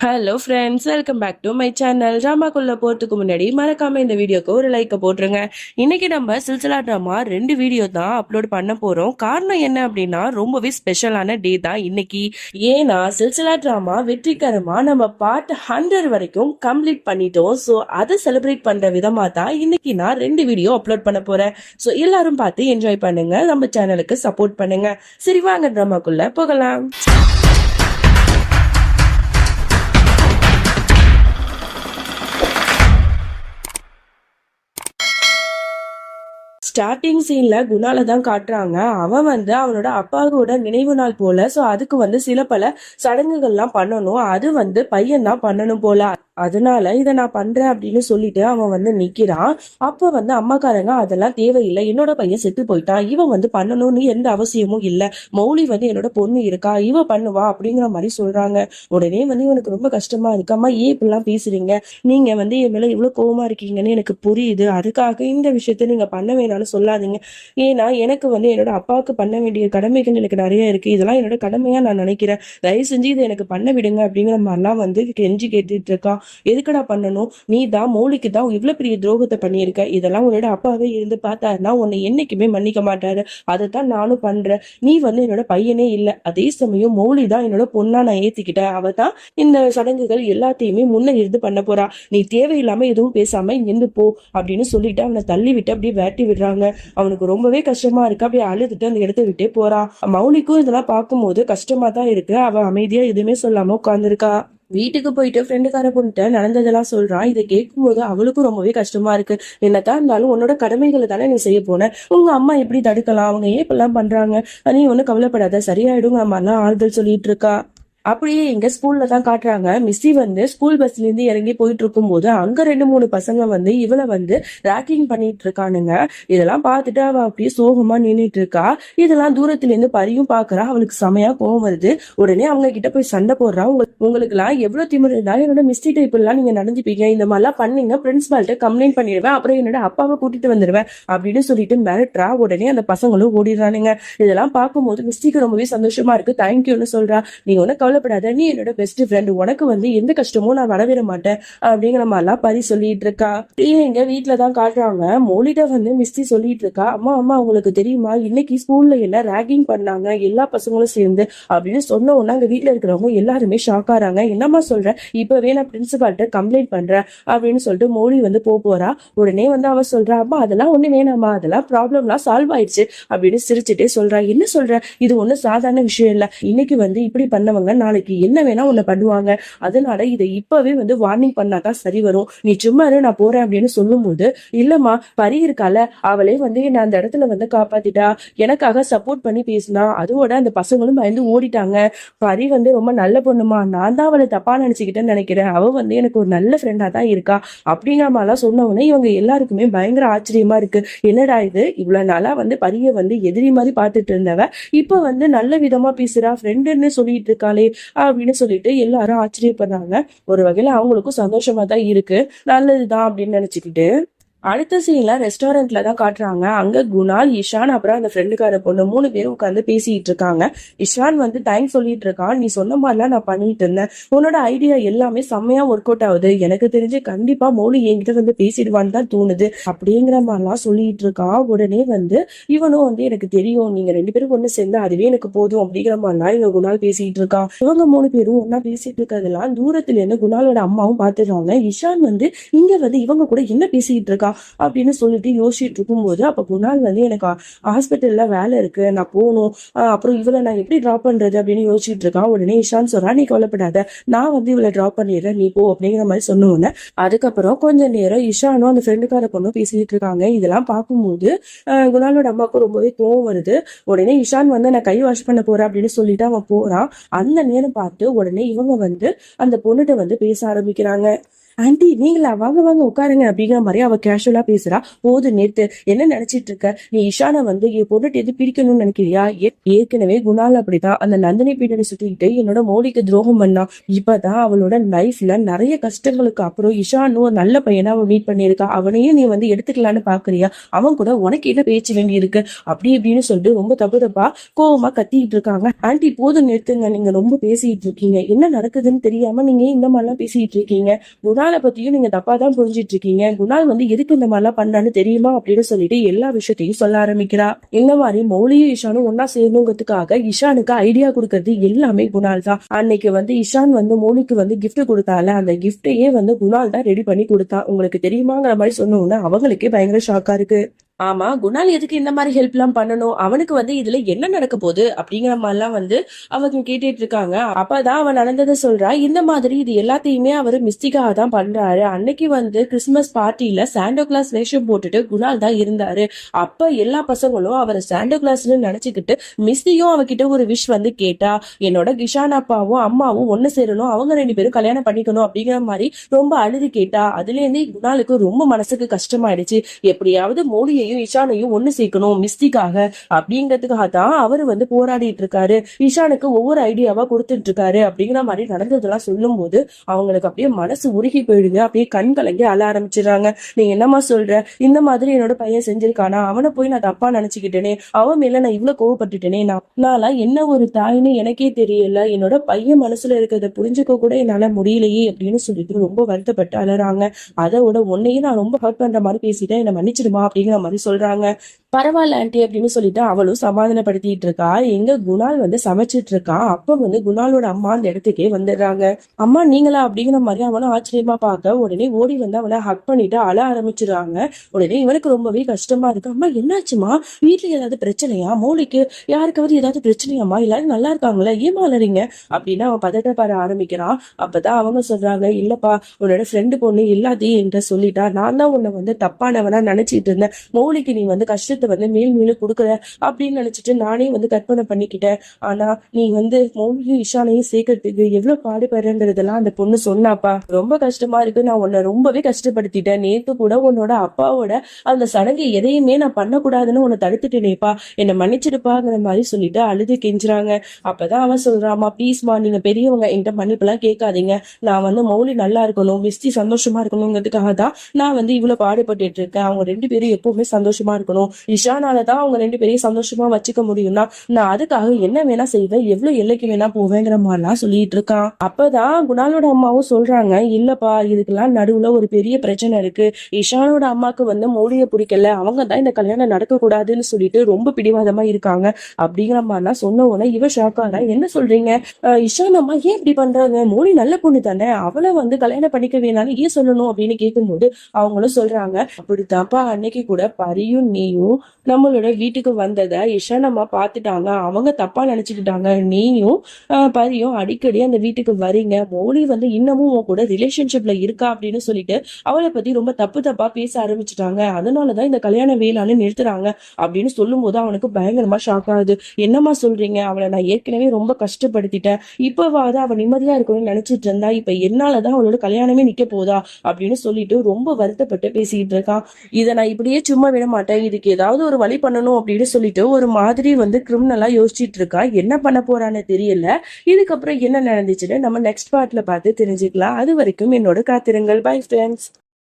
Hello friends welcome back to my channel ட்ராமாக்குள்ள போறதுக்கு முன்னாடி மறக்காம இந்த வீடியோக்கு ஒரு லைக்கை போட்டுருங்க. இன்னைக்கு நம்ம சில்சிலா ட்ராமா ரெண்டு வீடியோ தான் அப்லோட் பண்ண போறோம். காரணம் என்ன அப்படின்னா ரொம்பவே ஸ்பெஷலான டே தான் இன்னைக்கு. ஏன்னா சில்சிலா ட்ராமா வெற்றிகரமா நம்ம பார்ட் ஹண்ட்ரட் வரைக்கும் கம்ப்ளீட் பண்ணிட்டோம். ஸோ அதை செலிப்ரேட் பண்ற விதமா தான் இன்னைக்கு நான் ரெண்டு வீடியோ அப்லோட் பண்ண போறேன். ஸோ எல்லாரும் பார்த்து என்ஜாய் பண்ணுங்க. நம்ம சேனலுக்கு சப்போர்ட் பண்ணுங்க. சரி வாங்க ட்ராமாக்குள்ள போகலாம். ஸ்டார்டிங் சீன்ல குணால தான் காட்டுறாங்க. அவன் வந்து அவனோட அப்பாவோட நினைவு நாள் போல சோ அதுக்கு வந்து சில பல சடங்குகள்லாம் பண்ணணும். அது வந்து பையன் தான் பண்ணணும் போல. அதனால இதை நான் பண்றேன் அப்படின்னு சொல்லிட்டு அவன் வந்து நிக்கிறான். அப்ப வந்து அம்மாக்காரங்க அதெல்லாம் தேவையில்லை. என்னோட பையன் செத்து போயிட்டான். இவன் வந்து பண்ணணும்னு எந்த அவசியமும் இல்லை. மௌலி வந்து என்னோட பொண்ணு இருக்கா? இவ பண்ணுவா அப்படிங்கிற மாதிரி சொல்றாங்க. உடனே வந்து இவனுக்கு ரொம்ப கஷ்டமா இருக்கு. அம்மா ஏன் இப்படிலாம் பேசுறீங்க? நீங்க வந்து என் மேல இவ்வளவு கோவமா இருக்கீங்கன்னு எனக்கு புரியுது. அதுக்காக இந்த விஷயத்த நீங்க பண்ண வேணாலும் சொல்லாதீங்க. ஏன்னா எனக்கு வந்து என்னோட அப்பாவுக்கு பண்ண வேண்டிய கடமைகள் எனக்கு நிறைய இருக்கு. இதெல்லாம் என்னோட கடமையா நான் நினைக்கிறேன். தயவு செஞ்சு இதை எனக்கு பண்ண விடுங்க அப்படிங்கிற மாதிரிலாம் வந்து கெஞ்சி கேட்டுட்டு இருக்கான். எதுக்குடா பண்ணணும்? நீ தான் மௌலிக்கு தான் இவ்வளோ பெரிய துரோகத்தை பண்ணியிருக்க. இதெல்லாம் உன்னோட அப்பாவே இருந்து பார்த்தாருன்னா உன்னை என்னைக்குமே மன்னிக்க மாட்டாரு. அதைத்தான் நானும் பண்றேன். நீ வந்து என்னோட பையனே இல்லை. அதே சமயம் மௌலி தான் என்னோட பொண்ணா நான் ஏத்திக்கிட்டேன். அவ தான் இந்த சடங்குகள் எல்லாத்தையுமே முன்ன இருந்து பண்ண போறா. நீ தேவையில்லாம எதுவும் பேசாம நின்று போ அப்படின்னு சொல்லிட்டு அவனை தள்ளி விட்டு அப்படியே வேட்டி விடுறாங்க. அவனுக்கு ரொம்பவே கஷ்டமா இருக்கு. அப்படியே அழுதுட்டு அந்த இடத்த விட்டே போறான் மௌலிக்கும் இதெல்லாம் பார்க்கும்போது கஷ்டமா தான் இருக்கு. அவ அமைதியா எதுவுமே சொல்லாம உட்காந்துருக்கா வீட்டுக்கு போயிட்டு ஃப்ரெண்டுக்கார பொண்ணுகிட்ட நடந்ததெல்லாம் சொல்றான் இதை கேட்கும்போது அவளுக்கும் ரொம்பவே கஷ்டமா இருக்கு. என்னதான் இருந்தாலும் உன்னோட கடமைகளை தானே நீ செய்ய போன. உங்க அம்மா எப்படி தடுக்கலாம்? அவங்க ஏன் இப்பெல்லாம் பண்றாங்க? நீ ஒன்னும் கவலைப்படாத. சரியாயிடும் அம்மா எல்லாம் ஆறுதல் சொல்லிட்டு இருக்கா. அப்படியே எங்க ஸ்கூல்ல தான் காட்டுறாங்க. மிஸ்ஸி வந்து ஸ்கூல் பஸ்ல இருந்து இறங்கி போயிட்டு இருக்கும்போது அங்க ரெண்டு மூணு பசங்க வந்து இவளை வந்து ராக்கிங் பண்ணிட்டு இருக்கானுங்க. இதெல்லாம் பார்த்துட்டு அவ அப்படியே சோகமா நின்றுட்டு இருக்கா. இதெல்லாம் தூரத்துல இருந்து பரியும் பாக்குறா அவளுக்கு செமையா கோவம் வருது. உடனே அவங்க கிட்ட போய் சண்டை போடுறா. உங்களுக்கு எல்லாம் எவ்வளவு திமிரு இருந்தாலும் என்னோட மிஸ்டி டைப் எல்லாம் நீங்க நடந்துப்பீங்க. இந்த மாதிரிலாம் பண்ணீங்க. பிரின்சிபால்கிட்ட கம்ப்ளைண்ட் பண்ணிடுவேன். அப்புறம் என்னோட அப்பாவை கூட்டிட்டு வந்துடுவேன் அப்படின்னு சொல்லிட்டு மிரட்டுறா. உடனே அந்த பசங்களும் ஓடிடுறானுங்க. இதெல்லாம் பார்க்கும்போது மிஸ்டிக்கு ரொம்பவே சந்தோஷமா இருக்கு. தேங்க்யூன்னு சொல்றா. நீ ஒன்னும் கவலைப்படாத நீ என்னோட பெஸ்ட் ஃப்ரெண்ட் உனக்கு வந்து எந்த கஷ்டமும் நான் வரவிட மாட்டேன் அப்படிங்கிற மாதிரிலாம் பரி சொல்லிட்டு இருக்கா பிரியா எங்க வீட்டில தான் காட்டுறாங்க? மோலிட்ட வந்து மிஸ்டி சொல்லிட்டு இருக்கா அம்மா அம்மா உங்களுக்கு தெரியுமா? இன்னைக்கு ஸ்கூல்ல என்ன ரேகிங் பண்ணாங்க? எல்லா பசங்களும் சேர்ந்து அப்படின்னு சொன்ன உடனே அங்க வீட்டுல இருக்கிறவங்க எல்லாருமே ஷாக் ஆறாங்க என்னம்மா சொல்ற? இப்பவே நான் பிரின்சிபால்கிட்ட கம்ப்ளைண்ட் பண்றேன் அப்படின்னு சொல்லிட்டு மோலி வந்து போக போறா. உடனே வந்து அவ சொல்றா அம்மா அதெல்லாம் ஒண்ணு வேணாமா அதெல்லாம் ப்ராப்ளம்லாம் சால்வ் ஆயிடுச்சு அப்படின்னு சிரிச்சுட்டே சொல்றா. என்ன சொல்ற? இது ஒண்ணு சாதாரண விஷயம் இல்ல. இன்னைக்கு வந்து இப்படி பண்ணவங்க நாளைக்கு என்ன வேணா உன்னை பண்ணுவாங்க. அதனால இதை இப்பவே வந்து வார்னிங் பண்ணாதான் சரி வரும். நீ சும்மா நான் போறேன் அப்படின்னு சொல்லும்போது இல்லம்மா பரி இருக்கால அவளே வந்து என்ன அந்த இடத்துல வந்து காப்பாத்திட்டா. எனக்காக சப்போர்ட் பண்ணி பேசினா அதோட அந்த பசங்களும் பயந்து ஓடிட்டாங்க. பரி வந்து ரொம்ப நல்ல பொண்ணுமா நான் தான் அவளை தப்பா நினைச்சுக்கிட்டேன்னு நினைக்கிறேன். அவ வந்து எனக்கு ஒரு நல்ல ஃப்ரெண்டா தான் இருக்கா. அப்படிங்கிற மாதிரிலாம் சொன்ன உடனே இவங்க எல்லாருக்குமே பயங்கர ஆச்சரியமா இருக்கு. என்னடா இது? இவ்வளவு நாளா வந்து பரிய வந்து எதிரி மாதிரி பார்த்துட்டு இருந்தவ இப்ப வந்து நல்ல விதமா பேசுறா ஃப்ரெண்டுன்னு சொல்லிட்டு இருக்காளே. அப்படின்னு சொல்லிட்டு எல்லாரும் ஆச்சரியப்படுறாங்க. ஒரு வகையில அவங்களுக்கும் சந்தோஷமா தான் இருக்கு. நல்லதுதான் அப்படின்னு நினைச்சுக்கிட்டு அடுத்த சீன்ல ரெஸ்டாரண்ட்ல தான் காட்டுறாங்க. அங்க குணால் இஷான் அப்புறம் அந்த ஃப்ரெண்டுக்கார பொண்ணு மூணு பேரும் உட்காந்து பேசிட்டு இருக்காங்க. இஷான் வந்து தேங்க்ஸ் சொல்லிட்டு இருக்கான். நீ சொன்ன மாதிரிலாம் நான் பண்ணிட்டு இருந்தேன். உன்னோட ஐடியா எல்லாமே செம்மையா ஒர்க் அவுட் ஆகுது. எனக்கு தெரிஞ்சு கண்டிப்பா மௌலி என்கிட்ட வந்து பேசிடுவான்னு தான் தோணுது. அப்படிங்கிற மாதிரிலாம் சொல்லிட்டு இருக்கான் உடனே வந்து இவனும் வந்து எனக்கு தெரியும். நீங்க ரெண்டு பேரும் ஒண்ணு சேர்ந்தா அதுவே எனக்கு போதும் அப்படிங்கிற மாதிரிலாம் இவங்க குணால் பேசிட்டு இருக்கான் இவங்க மூணு பேரும் ஒன்னா பேசிட்டு இருக்கிறதெல்லாம் தூரத்துல இருந்து குணாலோட அம்மாவும் பாத்துடுறாங்க இஷான் வந்து இங்க வந்து இவங்க கூட என்ன பேசிட்டு இருக்கா? அப்படின்னு சொல்லிட்டு யோசிச்சுட்டு இருக்கும்போது அப்போ குணால் வந்து எனக்கு ஹாஸ்பிட்டல்ல வேலை இருக்கு நான் போகணும். அப்புறம் இவளை நான் எப்படி ட்ராப் பண்றது அப்படின்னு யோசிச்சுட்டு இருக்கான். உடனே இஷான் சொல்கிறான் நீ கவலைப்படாத. நான் வந்து இவளை ட்ராப் பண்ணிடுறேன். நீ போ அப்படிங்கிற மாதிரி சொன்ன உடனே அதுக்கப்புறம் கொஞ்ச நேரம் இஷானும் அந்த ஃப்ரெண்டுக்கார பொண்ணும் பேசிட்டு இருக்காங்க. இதெல்லாம் பார்க்கும்போது ஆஹ் குணாலோட அம்மாவுக்கு ரொம்பவே கோவம் வருது. உடனே இஷான் வந்து நான் கை வாஷ் பண்ண போறேன் அப்படின்னு சொல்லிட்டு அவன் போறான். அந்த நேரம் பார்த்து உடனே இவங்க வந்து அந்த பொண்ணுகிட்ட வந்து பேச ஆரம்பிக்கிறாங்க. ஆண்டி நீங்களா? வாங்க வாங்க உட்காருங்க அப்படிங்கிற மாதிரி அவ கேஷுவலா பேசுறா. போது நேத்து என்ன நினைச்சிட்டு இருக்க? நீ இஷானை வந்து என் பொண்ணுட்டு எது பிரிக்கணும்னு நினைக்கிறியா? ஏற்கனவே குணால் அப்படிதான் அந்த நந்தினி பீடனை சுத்திக்கிட்டு என்னோட மோடிக்கு துரோகம் பண்ணா. இப்பதான் அவளோட லைஃப்ல நிறைய கஷ்டங்களுக்கு அப்புறம் இஷானும் ஒரு நல்ல பையனா அவன் மீட் பண்ணியிருக்கா. அவனையும் நீ வந்து எடுத்துக்கலான்னு பாக்குறியா? அவன் கூட உனக்கு என்ன பேச்சு வேண்டி இருக்கு அப்படி இப்படின்னு சொல்லிட்டு ரொம்ப தப்பு தப்பா கோவமா கத்திட்டு இருக்காங்க. ஆண்டி போதும் நிறுத்துங்க நீங்க ரொம்ப பேசிட்டு இருக்கீங்க. என்ன நடக்குதுன்னு தெரியாம நீங்க இந்த மாதிரிலாம் பேசிட்டு இருக்கீங்க? குணால் பத்தியும் நீங்க தப்பா தான் புரிஞ்சிட்டு இருக்கீங்க குணால் வந்து எதுக்கு இந்த மாதிரிலாம் பண்றான்னு தெரியுமா அப்படின்னு சொல்லிட்டு எல்லா விஷயத்தையும் சொல்ல ஆரம்பிக்கிறா. இந்த மாதிரி மௌலியும் இஷானும் ஒன்னா சேரணுங்கிறதுக்காக இஷானுக்கு ஐடியா கொடுக்கறது எல்லாமே குணால் தான் அன்னைக்கு வந்து இஷான் வந்து மௌலிக்கு வந்து கிஃப்ட் கொடுத்தால அந்த கிஃப்டையே வந்து குணால் தான் ரெடி பண்ணி கொடுத்தா. உங்களுக்கு தெரியுமாங்கிற மாதிரி சொன்ன உடனே அவங்களுக்கே பயங்கர ஷாக்கா இருக்கு. ஆமா குணால் எதுக்கு இந்த மாதிரி ஹெல்ப் எல்லாம் பண்ணணும்? அவனுக்கு வந்து இதுல என்ன நடக்க போகுது? அப்படிங்கிற மாதிரிலாம் வந்து அவங்க கேட்டுட்டு இருக்காங்க. அப்பதான் அவன் நடந்ததை சொல்றா. இந்த மாதிரி இது எல்லாத்தையுமே அவர் மிஸ்டிக்காக தான் பண்றாரு. அன்னைக்கு வந்து கிறிஸ்மஸ் பார்ட்டியில சாண்டோ கிளாஸ் வேஷம் போட்டுட்டு குணால் தான் இருந்தாரு. அப்ப எல்லா பசங்களும் அவரை சாண்டோ கிளாஸ்னு நினைச்சுக்கிட்டு மிஸ்டியும் அவகிட்ட ஒரு விஷ் வந்து கேட்டா என்னோட கிஷான் அப்பாவும் அம்மாவும் ஒண்ணு சேரணும். அவங்க ரெண்டு பேரும் கல்யாணம் பண்ணிக்கணும். அப்படிங்கிற மாதிரி ரொம்ப அழுது கேட்டா. அதுல இருந்து குணாலுக்கு ரொம்ப மனசுக்கு கஷ்டமாயிடுச்சு. எப்படியாவது மோடியையும் இஷானையும் ஒண்ணு சேர்க்கணும் மிஸ்டிக்காக அப்படிங்கிறதுக்காக தான் அவர் வந்து போராடிட்டு இருக்காரு. இஷானுக்கு ஒவ்வொரு ஐடியாவா கொடுத்துட்டு இருக்காரு அப்படிங்கிற மாதிரி நடந்ததெல்லாம் சொல்லும் போது அவங்களுக்கு அப்படியே மனசு உருகி போயிடுங்க அப்படியே கண் கலங்கி அழ ஆரம்பிச்சிடுறாங்க. நீ என்னம்மா சொல்ற? இந்த மாதிரி என்னோட பையன் செஞ்சிருக்கானா? அவனை போய் நான் தப்பா நினைச்சுக்கிட்டேனே. அவன் மேல நான் இவ்வளவு கோவப்பட்டுட்டேனே. நான் என்ன ஒரு தாய்னு எனக்கே தெரியல. என்னோட பையன் மனசுல இருக்கிறத புரிஞ்சுக்க கூட என்னால முடியலையே அப்படின்னு சொல்லிட்டு ரொம்ப வருத்தப்பட்டு அழறாங்க அதோட உன்னையும் நான் ரொம்ப ஹர்ட் பண்ற மாதிரி பேசிட்டேன். என்னை மன்னிச்சிடுமா? அப்படிங்கிற மாதிரி சொல்றாங்க. பரவாயில்ல ஆண்டி அப்படின்னு சொல்லிட்டு அவளும் சமாதானப்படுத்திட்டு இருக்கா எங்க குணால் வந்து சமைச்சிட்டு இருக்கா அப்ப வந்து குணாலோட அம்மா அந்த இடத்துக்கே வந்துடுறாங்க. அம்மா நீங்களா அப்படிங்கிற மாதிரி அவனும் ஆச்சரியமா பார்க்க உடனே ஓடி வந்து அவளை ஹக் பண்ணிட்டு அழ ஆரம்பிச்சிடுறாங்க. உடனே இவனுக்கு ரொம்பவே கஷ்டமா இருக்கு. அம்மா என்னாச்சுமா வீட்டுல ஏதாவது பிரச்சனையா? மோலிக்கு யாருக்காவது ஏதாவது பிரச்சனையாம்மா? எல்லாரும் நல்லா இருக்காங்களா? ஏமா அலறீங்க? அப்படின்னு அவன் பதட்டப்பட ஆரம்பிக்கிறான். அப்பதான் அவங்க சொல்றாங்க இல்லப்பா உன்னோட ஃப்ரெண்டு பொண்ணு இல்லாதே என்கிட்ட சொல்லிட்டா. நான் தான் உன்னை வந்து தப்பானவனா நினைச்சிட்டு இருந்தேன். மௌலிக்கு நீ வந்து கஷ்டத்தை வந்து மேல் மேலும் கொடுக்குற அப்படின்னு நினைச்சிட்டு நானே வந்து கற்பனை பண்ணிக்கிட்டேன். ஆனா நீ வந்து மௌலியும் இஷானையும் சேர்க்கறதுக்கு எவ்வளவு பாடுபடுறங்கிறதெல்லாம் அந்த பொண்ணு சொன்னாப்பா. ரொம்ப கஷ்டமா இருக்கு. நான் உன்னை ரொம்பவே கஷ்டப்படுத்திட்டேன். நேத்து கூட உன்னோட அப்பாவோட அந்த சடங்கை எதையுமே நான் பண்ணக்கூடாதுன்னு உன்னை தடுத்துட்டேனேப்பா. என்னை மன்னிச்சிடுப்பாங்கிற மாதிரி சொல்லிட்டு அழுது கெஞ்சுறாங்க. அப்பதான் அவன் சொல்றாமா ப்ளீஸ்மா நீங்க பெரியவங்க. என்கிட்ட மன்னிப்பெல்லாம் கேட்காதீங்க. நான் வந்து மௌலி நல்லா இருக்கணும். மிஸ்டி சந்தோஷமா இருக்கணுங்கிறதுக்காக தான் நான் வந்து இவ்வளவு பாடுபட்டுட்டு இருக்கேன். அவங்க ரெண்டு பேரும் எப்பவுமே சந்தோஷமா இருக்கணும். இஷானால தான் அவங்க ரெண்டு பேரையும் சந்தோஷமா வச்சுக்க முடியும்னா நான் அதுக்காக என்ன வேணா செய்வேன் எவ்வளவு எல்லைக்கு வேணா போவேங்கிற மாதிரிலாம் சொல்லிட்டு இருக்கான். அப்பதான் குணாலோட அம்மாவும் சொல்றாங்க இல்லப்பா இதுக்கெல்லாம் நடுவுல ஒரு பெரிய பிரச்சனை இருக்கு. இஷானோட அம்மாக்கு வந்து மோடிய பிடிக்கல அவங்க தான் இந்த கல்யாணம் நடக்க கூடாதுன்னு சொல்லிட்டு ரொம்ப பிடிவாதமா இருக்காங்க. அப்படிங்கிற மாதிரிலாம் சொன்ன உடனே இவ ஷாக்காரா என்ன சொல்றீங்க? இஷான் அம்மா ஏன் இப்படி பண்றாங்க? மோடி நல்ல பொண்ணு தானே அவளை வந்து கல்யாணம் பண்ணிக்க வேணாம்னு ஏன் சொல்லணும்? அப்படின்னு கேட்கும்போது அவங்களும் சொல்றாங்க அப்படித்தான்ப்பா அன்னைக்கு கூட பரியும் நீயும் நம்மளோட வீட்டுக்கு வந்ததை இஷான் பார்த்துட்டாங்க. அவங்க தப்பா நினைச்சுக்கிட்டாங்க. நீயும் பரியும் அடிக்கடி அந்த வீட்டுக்கு வரீங்க. மௌலி வந்து இன்னமும் உன் கூட ரிலேஷன்ஷிப்ல இருக்கா அப்படின்னு சொல்லிட்டு அவளை பத்தி ரொம்ப தப்பு தப்பா பேச ஆரம்பிச்சுட்டாங்க. அதனாலதான் இந்த கல்யாண வேளான்னு நிறுத்துறாங்க அப்படின்னு சொல்லும் போது அவனுக்கு பயங்கரமா ஷாக் ஆகுது. என்னம்மா சொல்றீங்க? அவளை நான் ஏற்கனவே ரொம்ப கஷ்டப்படுத்திட்டேன். இப்பவாவது அவ நிம்மதியா இருக்கணும்னு நினைச்சிட்டு இருந்தா இப்ப என்னாலதான் அவளோட கல்யாணமே நிக்க போதா அப்படின்னு சொல்லிட்டு ரொம்ப வருத்தப்பட்டு பேசிட்டு இருக்கான். இதை நான் இப்படியே சும்மா விட மாட்டேன். இதுக்கு ஏதாவது ஒரு வழி பண்ணணும் அப்படின்னு சொல்லிட்டு ஒரு மாதிரி வந்து கிரிமினலா யோசிச்சிட்டு இருக்கா? என்ன பண்ண போறான்னு தெரியல. இதுக்கப்புறம் என்ன நடந்துச்சுன்னு நம்ம நெக்ஸ்ட் பார்ட்ல பார்த்து தெரிஞ்சுக்கலாம். அது வரைக்கும் என்னோட காத்திருங்கள். Bye friends